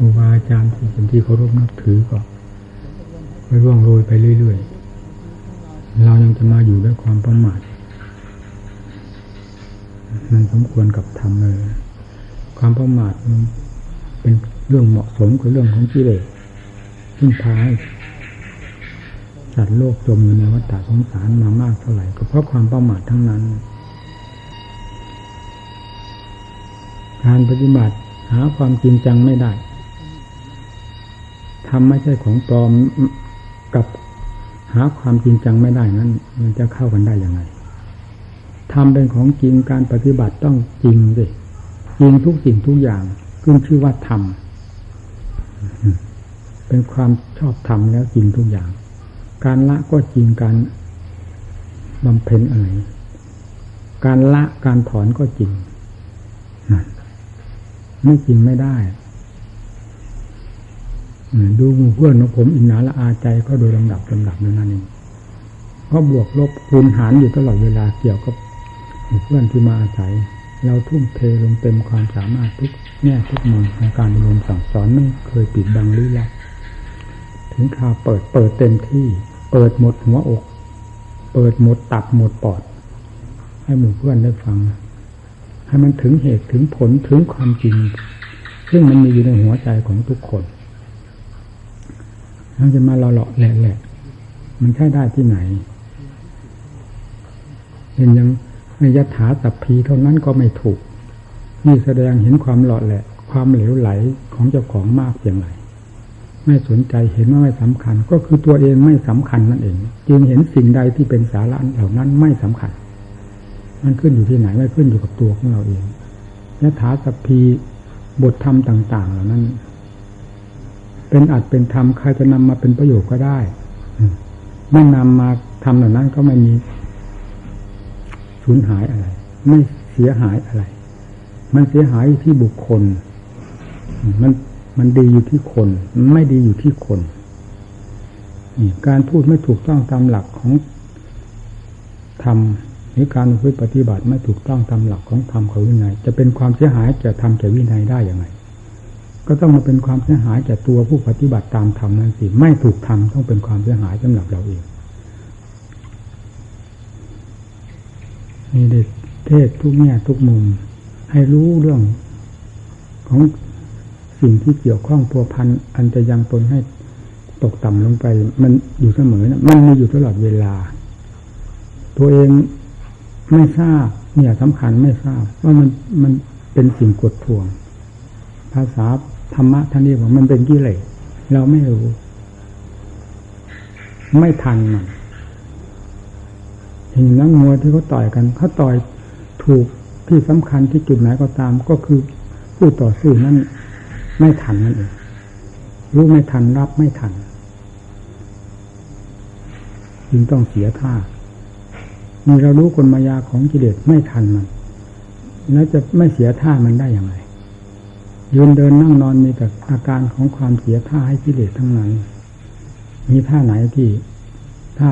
ครูบาอาจารย์ที่เป็นที่เคารพนับถือก็ไปร่วงโรยไปเรื่อยๆ เรายังจะมาอยู่ด้วยความประมาทมันสมควรกับธรรมเลย ความประมาทมันเป็นเรื่องเหมาะสมกับเรื่องของกิเลสซึ่งพาให้สัตว์โลกจมอยู่ในวัฏสงสารมามากเท่าไหร่ก็เพราะความประมาททั้งนั้น การปฏิบัติหาความจริงจังไม่ได้ ทำไม่ใช่ของปลอมกับหาความจริงจังไม่ได้นั้น มันจะเข้ากันได้ยังไงทำเป็นของจริงการปฏิบัติต้องจริงสิจริงทุกสิ่งทุกอย่างขึ้นชื่อว่าธรรมเป็นความชอบธรรมแล้วจริงทุกอย่าง การละก็จริงการบำเพ็ญอะไร การละการถอนก็จริงไม่จริงไม่ได้ ดูมู่เพื่อนของผมอินนาละอาใจก็โดยลำดับลำดับนั่นเองเพราะบวกลบคูณหารอยู่ตลอดเวลาเกี่ยวกับเพื่อนที่มาอาศัย เราทุ่มเทลงเต็มความสามารถทุกแง่ทุกมุมในการอบรมสั่งสอนไม่เคยปิดบังลี้ลับถึงข่าวเปิดเปิดเต็มที่ เปิดหมดหัวอก เปิดหมดตับหมดปอด ให้หมู่เพื่อนได้ฟัง ให้มันถึงเหตุถึงผลถึงความจริง ซึ่งมันมีอยู่ในหัวใจของทุกคน มันจะมาหล่อๆแหละๆมันใช่ได้ที่ไหนเห็นยังในยถาสัพพีเท่านั้นก็ไม่ถูกนี่แสดงเห็นความหล่อแหละ ความเหลวไหลของเจ้าของมากอย่างไรไม่สนใจเห็นว่าไม่สำคัญ ก็คือตัวเองไม่สำคัญนั่นเอง จึงเห็นสิ่งใดที่เป็นสาระเหล่านั้นไม่สำคัญ มันขึ้นอยู่ที่ไหนไม่ขึ้นอยู่กับตัวของเราเองยถาสัพพีบทธรรมต่าง ๆ เหล่านั้น เป็นอัดเป็นธรรมใครจะนำมาเป็นประโยชน์ก็ได้ไม่นำมาทำเหล่านั้นก็ไม่มีสูญหายอะไร ไม่เสียหายอะไร มันเสียหายที่บุคคล มันมันดีอยู่ที่คนไม่ดีอยู่ที่คนนี่การพูดไม่ถูกต้องตามหลักของธรรมหรือการพูดปฏิบัติไม่ถูกต้องตามหลักของธรรมเขาวินัยจะเป็นความเสียหายแก่ธรรมแก่วินัยได้อย่างไร ก็ต้องมาเป็นความเสียหายแก่ตัวผู้ปฏิบัติตามธรรมนั้นสิไม่ถูกทำต้องเป็นความเสียหายสำหรับเราเองนี่เด็เทศทุกแง่ทุกมุม ให้รู้เรื่องของสิ่งที่เกี่ยวข้องพัวพันอันจะยังตนให้ตกต่ำลงไป มันอยู่เสมอนะมันมีอยู่ตลอดเวลา ตัวเองไม่ทราบเนี่ยสำคัญไม่ทราบว่ามันมันเป็นสิ่งกดทวง ภาษา ธรรมะท่านเรียกว่ามันเป็นกิเลสเราไม่รู้ ไม่ทันมันเห็นนักมวยที่เขาต่อยกันเขาต่อยถูกที่สำคัญที่จุดไหนก็ตาม ก็คือผู้ต่อสู้นั้นไม่ทันนั่นเองรู้ไม่ทันรับไม่ทันจึงต้องเสียท่ามีเรารู้กลมายาของกิเลสไม่ทันมัน แล้วจะไม่เสียท่ามันได้อย่างไร ยืนเดินนั่งนอนมีแต่อาการของความเสียท่าให้กิเลสทั้งนั้น มีท่าไหนที่ท่า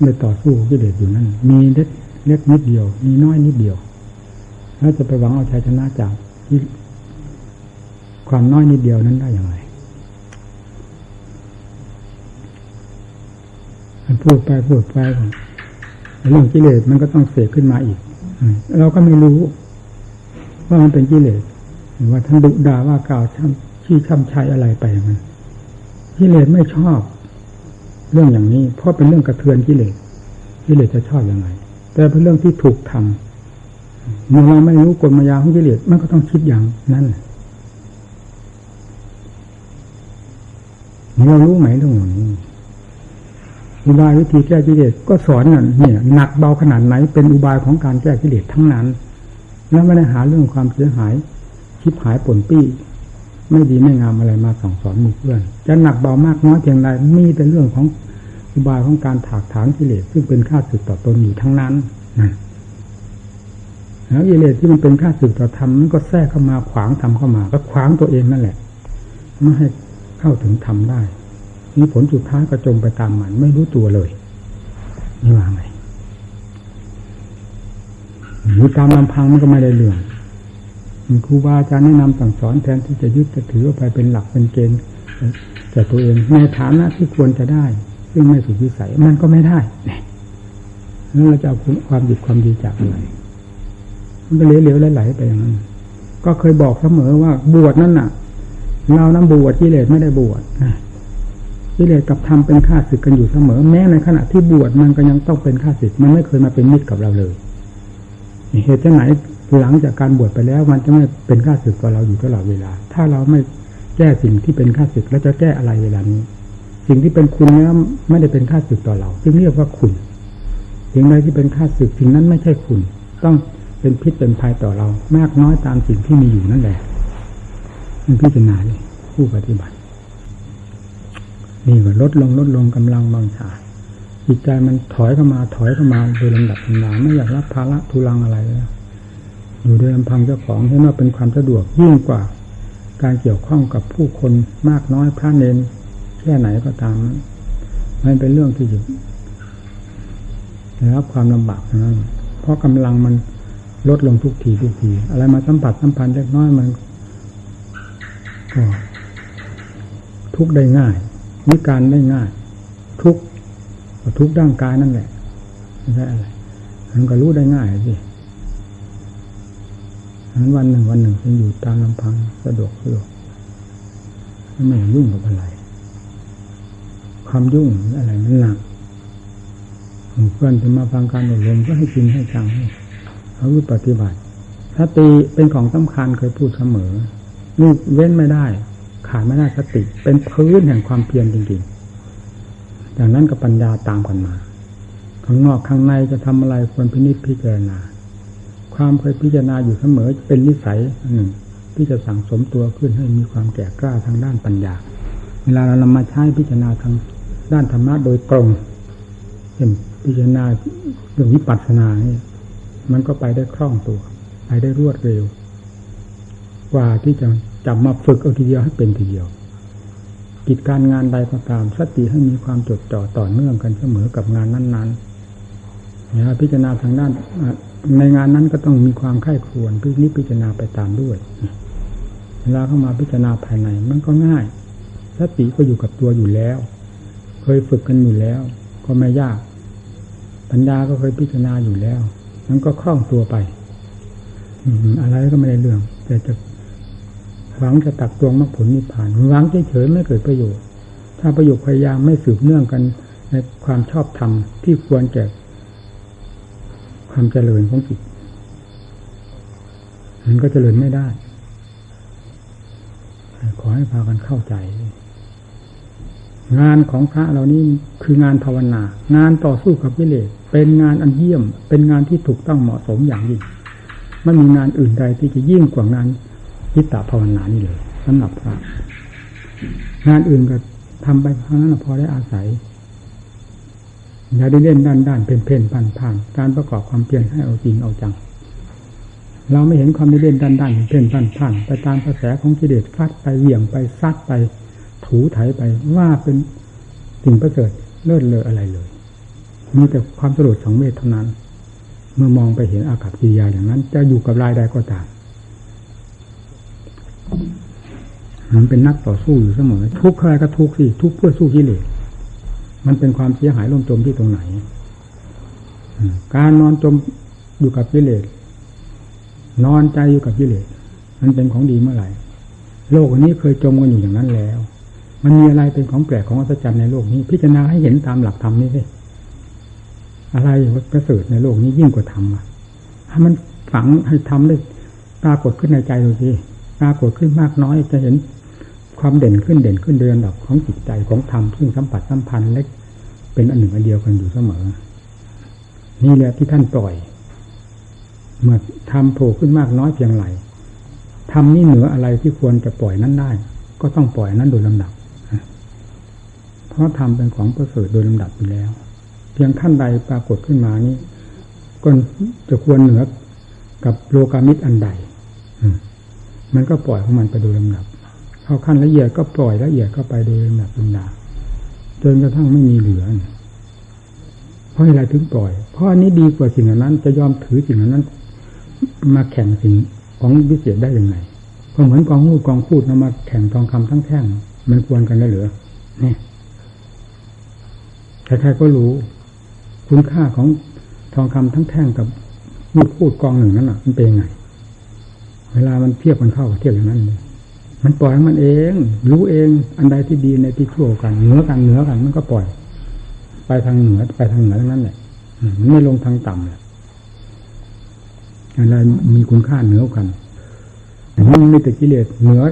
ไม่ต่อสู้กิเลสอยู่นั่น มีเล็กเล็กนิดเดียว มีน้อยนิดเดียว แล้วจะไปหวังเอาชัยชนะจากที่ความน้อยนิดเดียวนั้นได้อย่างไรมันพูดไปพูดไปเรื่องกิเลสมันก็ต้องเสกขึ้นมาอีก เราก็ไม่รู้ว่ามันเป็นกิเลส ว่าท่านดุด่าว่ากล่าวชี้ช่ำชัยอะไรไปมันกิเลสไม่ชอบ เรื่องอย่างนี้ เพราะเป็นเรื่องกระเทือนกิเลสกิเลสจะชอบอยังไง แต่เป็นเรื่องที่ถูกทำเมื่อเราไม่รู้กลมายาของกิเลสมันก็ต้องคิดอย่างนั้นเรารู้ไหมเรื่องนี้อุบายวิธีแก้กิเลสก็สอนน่ะเนี่ยหนักเบาขนาดไหนเป็นอุบายของการแก้กิเลสทั้งนั้น แล้วไม่ได้หาเรื่องความเสียหาย ชิบหายป่นปี้ ไม่ดีไม่งามอะไรมาสั่งสอนหมู่เพื่อน จะหนักเบามากน้อยเพียงไรมีแต่เรื่องของอุบายของการถากถางกิเลสซึ่งเป็นค่าสึกต่อตนอยู่ทั้งนั้นนั่นแล้วกิเลสที่มันเป็นค่าสึกต่อธรรมมันก็แทรกเข้ามาขวางทำเข้ามา ก็ขวางตัวเองนั่นแหละไม่ให้เข้าถึงธรรมได้นี่ผลสุดท้ายก็จมไปตามมันไม่รู้ตัวเลยนี่ว่าไงอยู่ตามลำพังมันก็ไม่ได้เรื่อง ครูบาอาจารย์แนะนำสั่งสอนแทนที่จะยึดจะถือว่าไปเป็นหลักเป็นเกณฑ์แต่ตัวเองในฐานะที่ควรจะได้ ซึ่งไม่สุดวิสัยมันก็ไม่ได้นี่ยแล้วเราจะเอาความดีความดีจากอะไรมันก็เหลวๆไหลๆไปอย่างนั้นก็เคยบอกเสมอว่าบวชนั่นน่ะ เรานั้นบวชกิเลสไม่ได้บวชนะกิเลสกับธรรมเป็นข้าศึกกันอยู่เสมอ แม้ในขณะที่บวชมันก็ยังต้องเป็นข้าศึกมันไม่เคยมาเป็นมิตรกับเราเลยเหตุไหน หลังจากการบวชไปแล้วมันจะไม่เป็นข้าศึกกับเราอยู่ตลอดเวลา ถ้าเราไม่แก้สิ่งที่เป็นข้าศึกแล้วจะแก้อะไรเวลานี้ สิ่งที่เป็นคุณแล้ไม่ได้เป็นข้าศึกต่อเราจึงเรียกว่าคุณสิ่งใดที่เป็นข้าศึกสิ่งนั้นไม่ใช่คุณ ต้องเป็นพิษเป็นภัยต่อเรา มากน้อยตามสิ่งที่มีอยู่นั่นแหละมันพิจารณาเลยผู้ปฏิบัติ นี่ก็ลดลงลดลงกำลังบางชาจิตใจมันถอยเข้ามาถอยเข้ามาโดยลำดับลำดาไม่อยากรับภาระทุลังอะไรแล้ว อยู่โดยลำพังเจ้าของเห็นว่าเป็นความสะดวกยิ่งกว่า การเกี่ยวข้องกับผู้คนมากน้อยพระเนนแค่ไหนก็ตามมันเป็นเรื่องที่จะได้รับความลำบากนะเพราะกำลังมันลดลงทุกทีทุกที อะไรมาสัมผัสสัมพันธ์เล็กน้อยมันก็ทุกได้ง่ายวิการได้ง่าย ทุกทุกร่างกายนั่นแหละไม่ใช่อะไรมันก็รู้ได้ง่ายสิ นั้นวันหนึ่งวันหนึ่งฉันอยู่ตามลำพังสะดวกสะดวกไม่ยุ่งกับอะไร ความยุ่งอะไรมันหนักเพื่อนจะมาฟังการอบรมก็ให้จริงให้จังเขาปฏิบัติสติเป็นของสำคัญเคยพูดเสมอนี่เว้นไม่ได้ ขาดไม่ได้สติ เป็นพื้นแห่งความเพียรจริงๆอย่างนั้นกับปัญญาตามกันมาข้างนอกข้างในจะทำอะไรควรพินิจพิจารณา ความเคยพิจารณาอยู่เสมอเป็นนิสัยหนึ่งที่จะสั่งสมตัวขึ้นให้มีความแก่กล้าทางด้านปัญญา เวลาเรานำมาใช้พิจารณาทางด้านธรรมะโดยตรงเช่นพิจารณาเรื่องวิปัสสนาเนี่ยมันก็ไปได้คล่องตัว ไปได้รวดเร็ว กว่าที่จะจับมาฝึกเอาทีเดียวให้เป็นทีเดียว กิจการงานใดก็ตามสติให้มีความจดจ่อต่อเนื่องกันเสมอกับงานนั้นๆเนี่ยพิจารณาทางด้าน ในงานนั้นก็ต้องมีความไข้ควรพินิจพิจารณาไปตามด้วยเวลาเข้ามาพิจารณาภายในมันก็ง่ายสติก็อยู่กับตัวอยู่แล้ว เคยฝึกกันอยู่แล้ว ก็ไม่ยากปัญญาก็เคยพิจารณาอยู่แล้วมันก็คล่องตัวไปอะไรก็ไม่ได้เรื่อง แต่จะหวังจะตักตวงมรรคผลนิพพานหวังเฉยๆไม่เกิดประโยชน์ ถ้าประโยชน์พยายามไม่สืบเนื่องกันในความชอบธรรมที่ควรแก่ ความเจริญของจิตมันก็เจริญไม่ได้ ขอให้พากันเข้าใจ งานของพระเหล่านี้คืองานภาวนา งานต่อสู้กับกิเลสเป็นงานอันเยี่ยม เป็นงานที่ถูกต้องเหมาะสมอย่างยิ่งไม่มีงานอื่นใดที่จะยิ่งกว่างานยิตตภาวนานี่เลยสำหรับพระงานอื่นก็ทำไปเท่านั้นพอได้อาศัย อย่าได้เล่นด้านด้านเป็นเพ่นผ่านผ่านการประกอบความเพียรให้เอาจริงเอาจัง เราไม่เห็นความได้เล่นด้านด้านเพ่นผ่านผ่านไปตามกระแสของกิเลสฟัดไปเหวี่ยงไปซัดไปถูไถไปว่าเป็นสิ่งประเสริฐเลิศเลออะไรเลย มีแต่ความสลดสองเมตรเท่านั้น เมื่อมองไปเห็นอากับกิริยาอย่างนั้น จะอยู่กับรายใดก็ตามมันเป็นนักต่อสู้อยู่เสมอ ทุกข์อะไรก็ทุกข์สิทุกข์เพื่อสู้กิเลส มันเป็นความเสียหายล่มจมที่ตรงไหน การนอนจมอยู่กับกิเลสนอนใจอยู่กับกิเลสมันเป็นของดีเมื่อไหร่ โลกนี้เคยจมกันอยู่อย่างนั้นแล้ว มันมีอะไรเป็นของแปลกของอัศจรรย์ในโลกนี้ พิจารณาให้เห็นตามหลักธรรมนี่สิอะไรประเสริฐในโลกนี้ยิ่งกว่าธรรมอะให้มันฝังให้ทำได้ปรากฏขึ้นในใจดูสิปรากฏขึ้นมากน้อยจะเห็น ความเด่นขึ้นเด่นขึ้นเดือนดับของจิตใจของธรรมซึ่งสัมผัสสัมพันธ์เล็กเป็นอันหนึ่งอันเดียวกันอยู่เสมอ นี่แหละที่ท่านปล่อย เมื่อทำโผล่ขึ้นมากน้อยเพียงไรทำนี่เหนืออะไรที่ควรจะปล่อยนั้นได้ ก็ต้องปล่อยนั้นโดยลำดับ เพราะทำเป็นของประเสริฐโดยลำดับอยู่แล้ว เพียงขั้นใดปรากฏขึ้นมานี้ก็จะควรเหนือกับโลกามิตรอันใด มันก็ปล่อยของมันไปโดยลำดับ เข้าขั้นละเอียดก็ปล่อยละเอียดก็ไปโดยลำดับลำดับจนกระทั่งไม่มีเหลือ เพราะอะไรถึงปล่อย เพราะอันนี้ดีกว่าสิ่งนั้น จะยอมถือสิ่งนั้น มาแข่งสิ่งของวิเศษได้ยังไงก็เหมือนกองงูกองพูดนำมาแข่งทองคำทั้งแท่งมันควรกันได้หรือเนี่ยใครๆก็รู้ คุณค่าของทองคำทั้งแท่งกับมูดพูดกองหนึ่งนั้นอะ มันเป็นยังไง เวลามันเทียบกันเข้าเทียบอย่างนั้นเลย มันปล่อยมันเอง รู้เองอันใดที่ดีในที่ชั่วกัน เหนือกันเหนือกันมันก็ปล่อย ไปทางเหนือไปทางเหนือทั้งนั้นแหละมันไม่ลงทางต่ำเลยอะไรมีคุณค่าเหนือกันมันมีแต่กิเลสเหนือ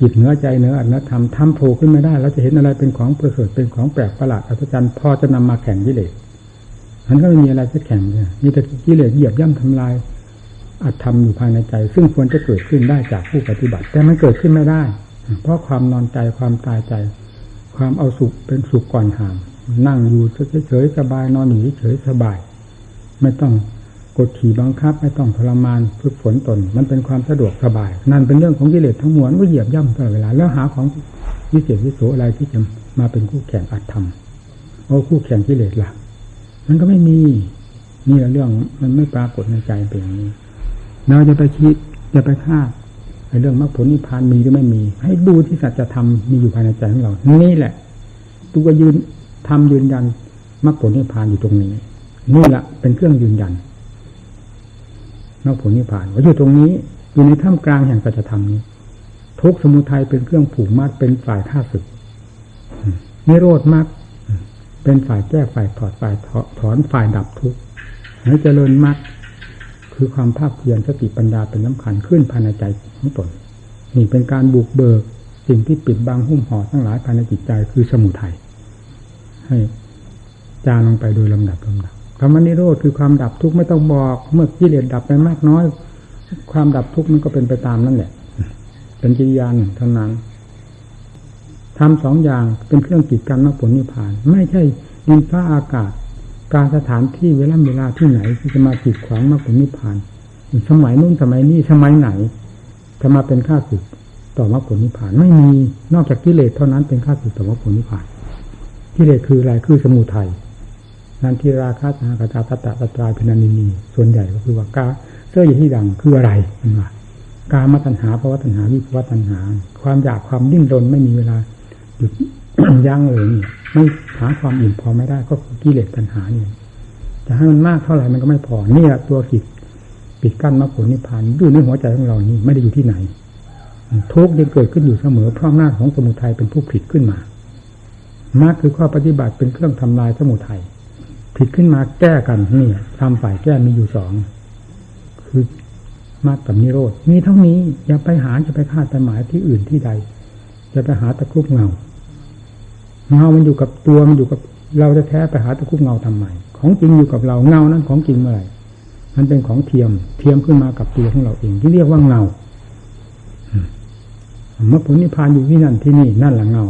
จิตเหนือใจเหนืออัตธรรมทำโผล่ขึ้นไม่ได้เราจะเห็นอะไรเป็นของประเสริฐเป็นของแปลกประหลาดอัศจรรย์พอจะนำมาแข่งกิเลสมันก็ไม่มีอะไรจะแข่งเลยมีแต่กิเลสเหยียบย่ำทำลาย อัตธรรมอยู่ภายในใจ ซึ่งควรจะเกิดขึ้นได้จากผู้ปฏิบัติ แต่มันเกิดขึ้นไม่ได้ เพราะความนอนใจความตายใจ ความเอาสุขเป็นสุขก่อนห่างนั่งอยู่เฉยๆสบายนอนอยู่เฉยๆสบาย ไม่ต้องกดขี่บังคับ ไม่ต้องทรมานฝึกฝนตน มันเป็นความสะดวกสบาย นั่นเป็นเรื่องของกิเลสทั้งมวลก็เหยียบย่ำตลอดเวลาแล้วหาของวิเศษวิโสอะไรที่จะมาเป็นคู่แข่งอัตธรรมโอ้คู่แข่งกิเลสล่ะ มันก็ไม่มีนี่เรื่องมันไม่ปรากฏในใจเป็นอย่างนี้ เราจะไปคิดจะไปคาดในเรื่องมรรคผลนิพพานมีหรือไม่มี ให้ดูที่สัจธรรมมีอยู่ภายในใจของเรา นี่แหละ ตัวยืนทำยืนยันมรรคผลนิพพานอยู่ตรงนี้ นี่แหละเป็นเครื่องยืนยันมรรคผลนิพพานว่าอยู่ตรงนี้อยู่ในท่ามกลางแห่งสัจธรรมนี้ทุกสมุทัยเป็นเครื่องผูกมัดเป็นฝ่ายท่าศึกนิโรธมรรคเป็นฝ่ายแก้ฝ่ายถอดฝ่ายถอนฝ่ายดับทุกข์ให้เจริญมรรค คือความภาคเพียรสติปัญญาเป็นสำคัญขึ้นภายในใจของตนนี่เป็นการบุกเบิกสิ่งที่ปิดบังหุ้มห่อทั้งหลายภายในจิตใจคือสมุทัยให้จางลงไปโดยลำดับลำดับคำว่านิโรธคือความดับทุกข์ไม่ต้องบอกเมื่อกิเลสดับไปมากน้อย ความดับทุกข์มันก็เป็นไปตามนั่นแหละ เป็นกิริยาเท่านั้นทำสองอย่างเป็นเครื่องกีดกันมรรคผลนิพพาน ไม่ใช่ดินฟ้าอากาศ การสถานที่เวลาเวลาที่ไหนที่จะมากีดขวางมรรคผลนิพพาน สมัยนู้นสมัยนี้สมัยไหน จะมาเป็นข้าศึกต่อมรรคผลนิพพานไม่มีนอกจากกิเลสเท่านั้นเป็นข้าศึกต่อมรรคผลนิพพานกิเลสคืออะไรคือสมุทัยนันทิราคาตากาตาตตะตตราพินานินีส่วนใหญ่ก็คือว่ากาเสื้อยู่ที่ดังคืออะไรมันว่าการมาตัญหาภาวะตัญหาวิภาวะตัญหา ความอยากความดิ้นรนไม่มีเวลาหยุด ยั้งเลยนี่ไม่หาความอิ่มพอไม่ได้ก็คือกิเลสตัญหานี่จะให้มันมากเท่าไหร่มันก็ไม่พอนี่ยตัวกิจปิดกั้นมรรคผลนิพพานอยู่ในหัวใจของเรานี่ไม่ได้อยู่ที่ไหนทุกข์ยังเกิดขึ้นอยู่เสมอเพราะหน้าของสมุทัยเป็นผู้ผิดขึ้นมามรรคคือข้อปฏิบัติเป็นเครื่องทำลายสมุทัยผิดขึ้นมาแก้กันนี่ทำฝ่ายแก้มีอยู่สองคือมรรคกับนิโรธมีเท่านี้อย่าไปหาจะไปคาดไปหมายที่อื่นที่ใด จะไปหาตะคุบเงา เงามันอยู่กับตัวมันอยู่กับเราจะแท้ไปหาตะคุบเงาทำไมของจริงอยู่กับเราเงานั้นของจริงเมื่อไหร่มันเป็นของเทียม เทียมขึ้นมากับตัวของเราเองที่เรียกว่าเงาเมื่อผลนิพพานอยู่ที่นั่นที่นี่นั่นแหละเงา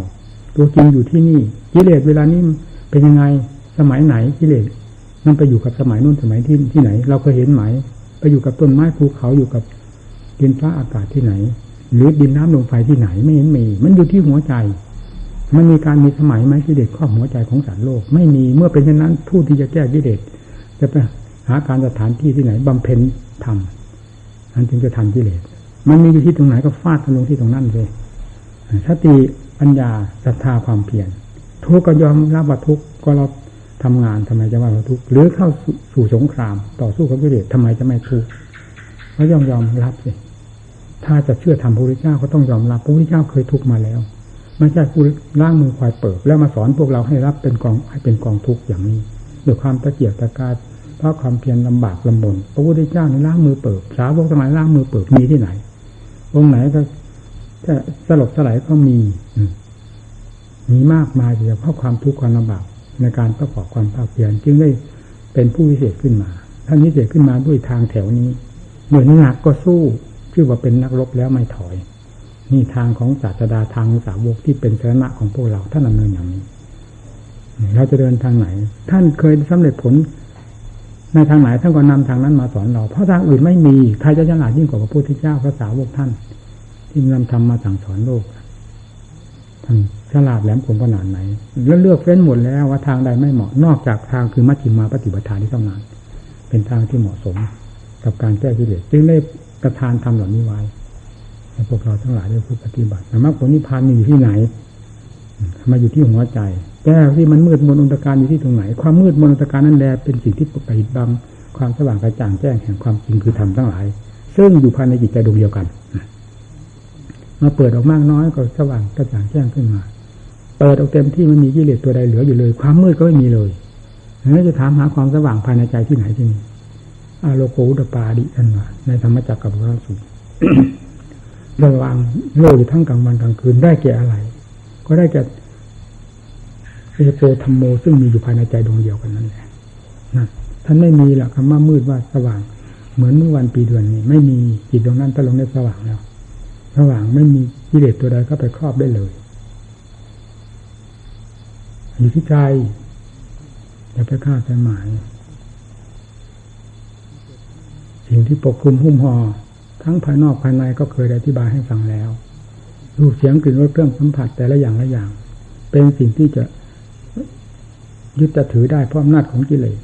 ตัวจริงอยู่ที่นี่กิเลสเวลานี้เป็นยังไงสมัยไหนกิเลสมันไปอยู่กับสมัยนู้นสมัยที่ที่ไหน เราเคยเห็นไหมไปอยู่กับต้นไม้ภูเขาอยู่กับดินฟ้าอากาศที่ไหน หรือดินน้ำลมไฟที่ไหนไม่เห็นมี มันอยู่ที่หัวใจ มันมีการมีสมัยไหมกิเลสครอบหัวใจของสารโลก ไม่มีเมื่อเป็นเช่นนั้นผู้ที่จะแก้กิเลสจะไปหาการสถานที่ที่ไหนบำเพ็ญทำนั้นจึงจะทันกิเลสมันมีอยู่ที่ตรงไหนก็ฟาดกันลงที่ตรงนั้นเลยสติปัญญาศรัทธาความเพียรทุกก็ยอมรับว่าทุกก็เราทำงานทำไมจะว่าเราทุกหรือเข้าสู่สงคราม ต่อสู้กับกิเลสทำไมจะไม่ทุกข์ก็ยอมยอมรับสิถ้าจะเชื่อทำพระพุทธเจ้าก็ต้องยอมรับพระพุทธเจ้าเคยทุกมาแล้ว ไม่ใช่ผู้ล่างมือควายเปิดแล้วมาสอนพวกเราให้รับเป็นกองให้เป็นกองทุกข์อย่างนี้ด้วยความตะเกียกตะกายเพราะความเพียรลำบากลำบนพระพุทธเจ้าในล่างมือเปิดสาวกทั้งหลายล่างมือเปิดมีที่ไหนองค์ไหนก็ถ้าสลบสลายก็มี มีมากมายเฉพาะความทุกข์ความลำบากในการประกอบความภาคเพียรจึงได้เป็นผู้วิเศษขึ้นมาท่านวิเศษขึ้นมาด้วยทางแถวนี้เหมือนหนักก็สู้ชื่อว่าเป็นนักรบแล้วไม่ถอย นี่ทางของศาสดาทางสาวกที่เป็นสาระของพวกเราท่านดำเนินอย่างนี้เราจะเดินทางไหน ท่านเคยสำเร็จผล ในทางไหนท่านก็นำทางนั้นมาสอนเรา เพราะทางอื่นไม่มีใครจะฉลาดยิ่งกว่าพระพุทธเจ้าพระสาวกท่าน ที่นำธรรมมาสั่งสอนโลกท่านฉลาดแหลมคมขนาดไหน แล้วเลือกเฟ้นหมดแล้วว่าทางใดไม่เหมาะนอกจากทางคือมัชฌิมาปฏิบัติานที่ต้องนานเป็นทางที่เหมาะสมกับการแก้กิเลสจึงได้ประทานธรรมเหล่านี้ไว้ ให้พวกเราทั้งหลายได้พูดปฏิบัติแต่มรรคผลนิพพานมีอยู่ที่ไหนมาอยู่ที่หัวใจแก้วที่มันมืดมนอนตการอยู่ที่ตรงไหน ความมืดมนอนตการนั่นแลเป็นสิ่งที่ปกปิดบังความสว่างกระจ่างแจ้งแห่งความจริงคือธรรมทั้งหลาย ซึ่งอยู่ภายในจิตใจดวงเดียวกันมาเปิดออกมากน้อยก็สว่างกระจ่างแจ้งขึ้นมาเปิดออกเต็มที่มันมีกิเลสตัวใดเหลืออยู่เลย ความมืดก็ไม่มีเลยแล้วจะถามหาความสว่างภายในใจที่ไหนที่นี่อาโลโกอุตปาดิอันว่าในธรรมจักรกับพระสูตร ระวังโลกอยู่ทั้งกลางวันกลางคืนได้แก่อะไร ก็ได้แก่เอโปธรรมโมซึ่งมีอยู่ภายในใจดวงเดียวกันนั่นแหละนั่นท่านไม่มีหรอกคำว่ามืดว่าสว่าง เหมือนเมื่อวันปีเดือนนี้ ไม่มีจิตดวงนั้นถ้าลงได้สว่างแล้วสว่างไม่มีกิเลสตัวใดเข้าไปครอบได้เลยอยู่ที่ใจอย่าไปคาดใจหมาย สิ่งที่ปกคลุมหุ้มห่อ ทั้งภายนอกภายในก็เคยอธิบายให้ฟังแล้ว รูปเสียงกลิ่นรสเครื่องสัมผัสแต่ละอย่างละอย่าง เป็นสิ่งที่จะยึดจะถือได้เพราะอำนาจของกิเลส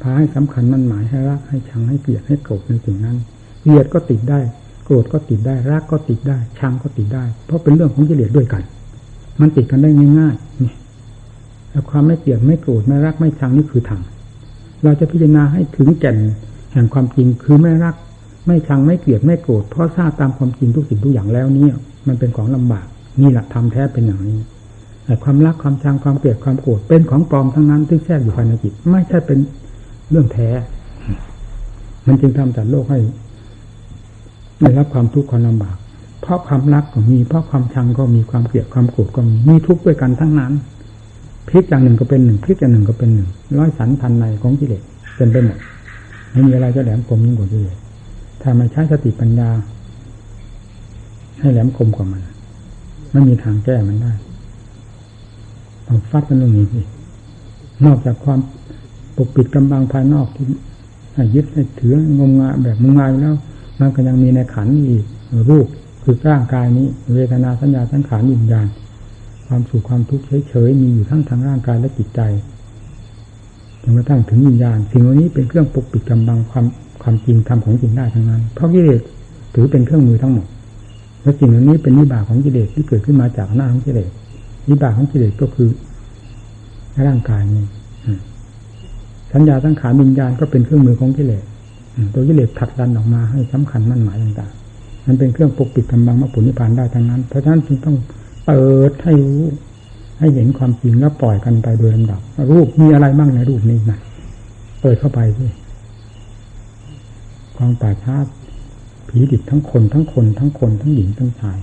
พาให้สำคัญมันหมายให้รักให้ชังให้เกลียดให้โกรธในสิ่งนั้นเกลียดก็ติดได้ โกรธก็ติดได้ รักก็ติดได้ ชังก็ติดได้ เพราะเป็นเรื่องของกิเลสด้วยกัน มันติดกันได้ง่ายๆนี่แต่ความไม่เกลียดไม่โกรธไม่รักไม่ชังนี่คือธรรมเราจะพิจารณาให้ถึงแก่นแห่งความจริงคือไม่รัก ไม่ชังไม่เกลียดไม่โกรธเพราะทราบตามความจริงทุกสิ่งทุกอย่างแล้วเนี่ย มันเป็นของลำบากนี่แหละทำแท้เป็นอย่างนี้แต่ความรักความชังความเกลียดความโกรธเป็นของปลอมทั้งนั้นที่แทรกอยู่ภายในจิตไม่ใช่เป็นเรื่องแท้ มันจึงทำจัดโลกให้ได้รับความทุกข์ความลำบาก เพราะความรักก็มี เพราะความชังก็มีความเกลียดความโกรธก็มีมีทุกข์ด้วยกันทั้งนั้นพลิกอย่างหนึ่งก็เป็นหนึ่งพลิกอย่างหนึ่งก็เป็นหนึ่งร้อยสันพันในของกิเลสเป็นไปหมดไม่มีอะไรจะแหลมคมยิ่งกว่ากิเลส ถ้าไม่ใช้สติปัญญา ให้แหลมคมกว่ามัน ไม่มีทางแก้มันได้ต้องฟัดกันตรงนี้สินอกจากความปกปิดกำบังภายนอกที่ยึดให้ถืองมงายแบบงมงายแล้ว มันก็ยังมีในขันอีกรูปคือร่างกายนี้ เวทนาสัญญาสังขารวิญญาณ ความสุขความทุกข์เฉยๆมีอยู่ทั้งทางร่างกายและจิตใจจนกระทั่งถึงวิญญาณสิ่งเหล่านี้เป็นเครื่องปกปิดกำบังความ ความจริงธรรมของจริงได้ทั้งนั้น เพราะกิเลสถือเป็นเครื่องมือทั้งหมด และสิ่งเหล่านี้เป็นนิบาของกิเลสที่เกิดขึ้นมาจากหน้าของกิเลสนิบาของกิเลสก็คือร่างกายนี้สัญญาสังขารวิญญาณก็เป็นเครื่องมือของกิเลสตัวกิเลสผลักดันออกมาให้สำคัญมั่นหมายต่างๆมันเป็นเครื่องปกปิดกำบังมรรคผลนิพพานได้ทั้งนั้น เพราะฉะนั้นจึงต้องเปิดให้รู้ให้เห็นความจริงแล้วปล่อยกันไปโดยลำดับรูปมีอะไรบ้างในรูปนี้นะเปิดเข้าไปด้ วยความป่าชาติผีดิบทั้งคนทั้งคนทั้งคนทั้งหญิงทั้งชาย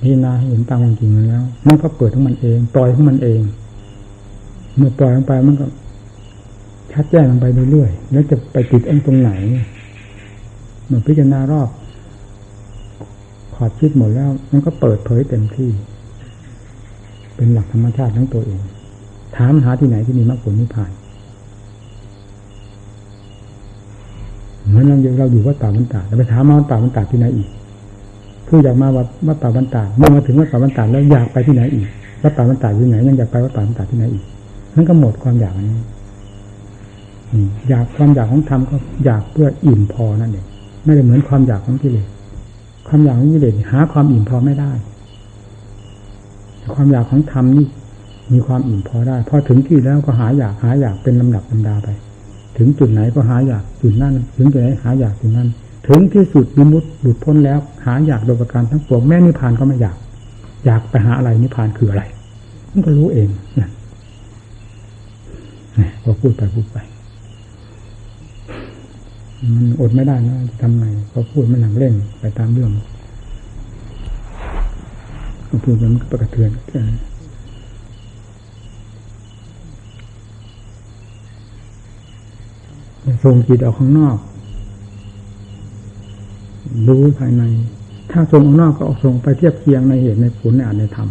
พิจารณาให้เห็นตามความจริงแล้ว มันก็เปิดของมันเอง ปล่อยของมันเอง เมื่อปล่อยลงไปมันก็ชัดแจ้งลงไปเรื่อยๆแล้วจะไปติดเองตรงไหนเมื่อพิจารณารอบ ขอดชิดหมดแล้ว มันก็เปิดเผยเต็มที่ เป็นหลักธรรมชาติทั้งตัวเอง ถามหาที่ไหนที่มีมรรคผลนิพพาน เหมือนเราเราอยู่วัดป่าบรรดาเราไปถามมาวัดป่าบรรดาที่ไหนอีกผู้อยากมาวัดวัดป่าบรรดาเมื่อมาถึงวัดป่าบรรดาแล้วอยากไปที่ไหนอีกวัดป่าบรรดาที่ไหนยังอยากไปวัดป่าบรรดาที่ไหนอีกนั่นก็หมดความอยากอันนี้อยากความอยากของธรรมก็อยากเพื่ออิ่มพอนั่นเองไม่ได้เหมือนความอยากของกิเลสความอยากของกิเลสหาความอิ่มพอไม่ได้ความอยากของธรรมนี่มีความอิ่มพอได้พอถึงที่แล้วก็หาอยากหาอยากเป็นลำดับลำดาไป ถึงจุดไหนก็หาอยากจุดนั่นถึงจุดไหนหาอยากจุดนั้น ถึงที่สุดวิมุตหลุดพ้นแล้ว หาอยากโดยประการทั้งปวงแม่นิพพานก็ไม่อยาก อยากไปหาอะไรนิพพานคืออะไรมันก็รู้เองนะพอพูดไปพูดไป มันอดไม่ได้นะทำไงพอพูดมันหนังเร่งไปตามเรื่องพอพูดมันประกระเทือน ส่งจิตออกข้างนอก รู้ภายใน ถ้าส่งออกนอกก็ออกส่งไปเทียบเคียงในเหตุในผลในอาจในธรรม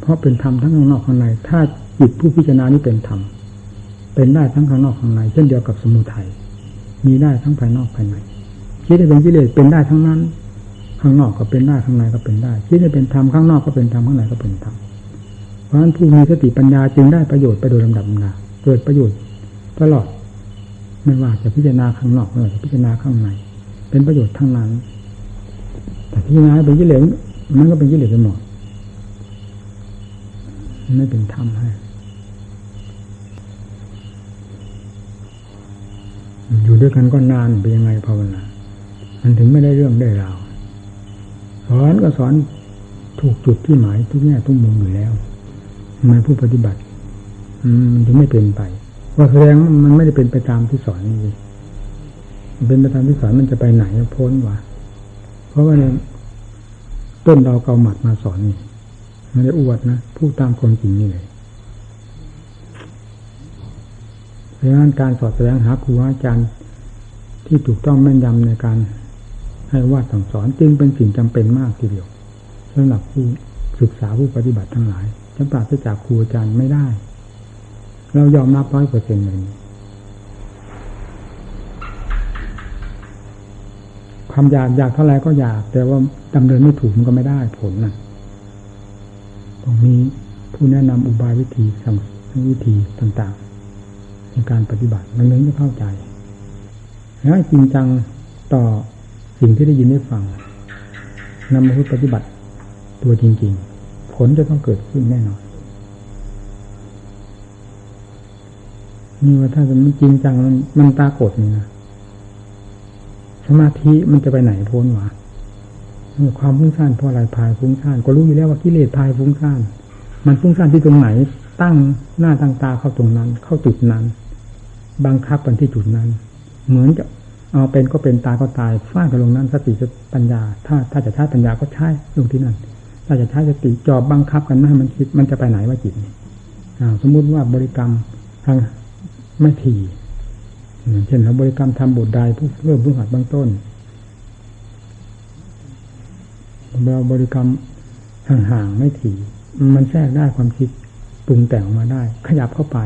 เพราะเป็นธรรมทั้งข้างนอกข้างใน ถ้าจิตผู้พิจารณานี้เป็นธรรมเป็นได้ทั้งข้างนอกข้างใน เช่นเดียวกับสมุทัยมีได้ทั้งภายนอกภายในคิดได้เป็นกิเลสเป็นได้ทั้งนั้น ข้างนอกก็เป็นได้ข้างในก็เป็นได้คิดได้เป็นธรรมข้างนอกก็เป็นธรรมข้างในก็เป็นธรรมเพราะฉะนั้นผู้มีสติปัญญาจึงได้ประโยชน์ไปโดยลำดับลำดาเกิดประโยชน์ตลอด ไม่ว่าจะพิจารณาข้างนอกไม่ว่าจะพิจารณาข้างในเป็นประโยชน์ทั้งนั้น แต่พี่นาเป็นกิเลสมันก็เป็นกิเลสไปหมดไม่เป็นธรรมให้อยู่ด้วยกันก็นานเป็นยังไงภาวนามันถึงไม่ได้เรื่องได้ราวสอนก็สอนถูกจุดที่หมายทุกแง่ทุกมุมอยู่แล้วทำไมผู้ปฏิบัติมมันถึงไม่เป็นไป ว่าแสดงมันไม่ได้เป็นไปตามที่สอนนี่เป็นไปตามที่สอนมันจะไปไหนพ้นวะเพราะว่าเนี่ยต้นเราเกาหมัดมาสอนนี่ไม่ได้อวดนะพูดตามความจริงนี่เลยเพราะฉะนั้นการสอดแสดงหาครูอาจารย์ที่ถูกต้องแม่นยำในการให้ว่าสั่งสอนจึงเป็นสิ่งจำเป็นมากทีเดียวสำหรับผู้ศึกษาผู้ปฏิบัติทั้งหลายจะปราศจากครูอาจารย์ไม่ได้ เรายอมรับร้อยเปอร์เซ็นต์เลยความอยากอยากเท่าไรก็อยาก แต่ว่าดำเนินไม่ถูกมันก็ไม่ได้ผลน่ะต้องมีผู้แนะนำอุบายวิธีสั่งวิธีต่างๆ ในการปฏิบัติมันถึงจะเข้าใจแล้วจริงจังต่อสิ่งที่ได้ยินได้ฟังนำมาพูดปฏิบัติตัวจริง ๆ ผลจะต้องเกิดขึ้นแน่นอน นี่ว่าถ้ามันจริงจังมันมันตากฏนี่นะสมาธิมันจะไปไหนพ้นวะความฟุ้งซ่านเพราะอะไรพายฟุ้งซ่านก็รู้อยู่แล้วว่ากิเลสพายฟุ้งซ่านมันฟุ้งซ่านที่ตรงไหน ตั้งหน้าตั้งตาเข้าตรงนั้น เข้าจุดนั้น บังคับกันที่จุดนั้น เหมือนจะเอาเป็นก็เป็นตายก็ตายฟาดกันลงนั้นสติจะปัญญา ถ้าถ้าจะใช้ปัญญาก็ใช้ลงที่นั่น ถ้าจะใช้สติจอบบังคับกันไม่ให้มันคิดมันจะไปไหนว่าจิตนี่สมมุติว่าบริกรรมทาง ไม่ถี่เช่นเราบริกรรมทำบทใดผู้เริ่มผู้หัดเบื้องต้นเราบริกรรมห่างๆไม่ถี่ มันแทรกได้ความคิดปรุงแต่งออกมาได้ ขยับเข้าไป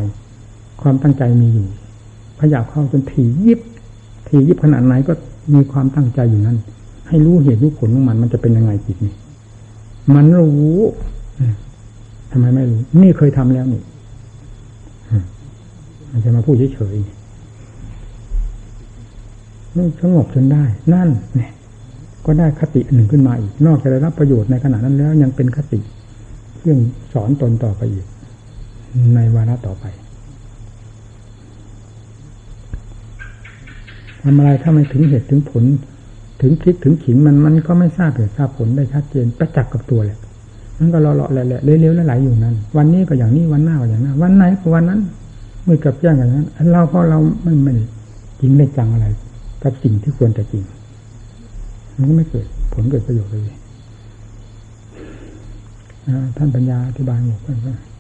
ความตั้งใจมีอยู่ ขยับเข้าจนถี่ยิบ ถี่ยิบขนาดไหนก็มีความตั้งใจอยู่นั้น ให้รู้เหตุรู้ผลของมัน มันจะเป็นยังไงจิตนี่มันรู้ทำไมไม่รู้ นี่เคยทำแล้วนี่ มันจะมาพูดเฉยๆสงบจนได้ นั่นเนี่ยก็ได้คติหนึ่งขึ้นมาอีก นอกจากได้รับประโยชน์ในขณะนั้นแล้ว ยังเป็นคติเครื่องสอนตนต่อไปอีก ในวาระต่อไปทำอะไรถ้าไม่ถึงเหตุถึงผล ถึงพลิกถึงขินมันมันก็ไม่ทราบเหตุทราบผลได้ชัดเจนประจักษ์กับตัวแหละมันก็เลาะๆแหละๆเลี้ยวๆไหลๆอยู่นั้น วันนี้ก็อย่างนี้วันหน้าก็อย่างนั้นวันไหนก็วันนั้น มื่อกับแจ้งกันนั้นเราเพราะเราไม่ไม่จริงได้จังอะไร กับสิ่งที่ควรจะจริง มันก็ไม่เกิด ผลเกิดประโยชน์เลยท่านปัญญาอธิบายหมดเพื่อน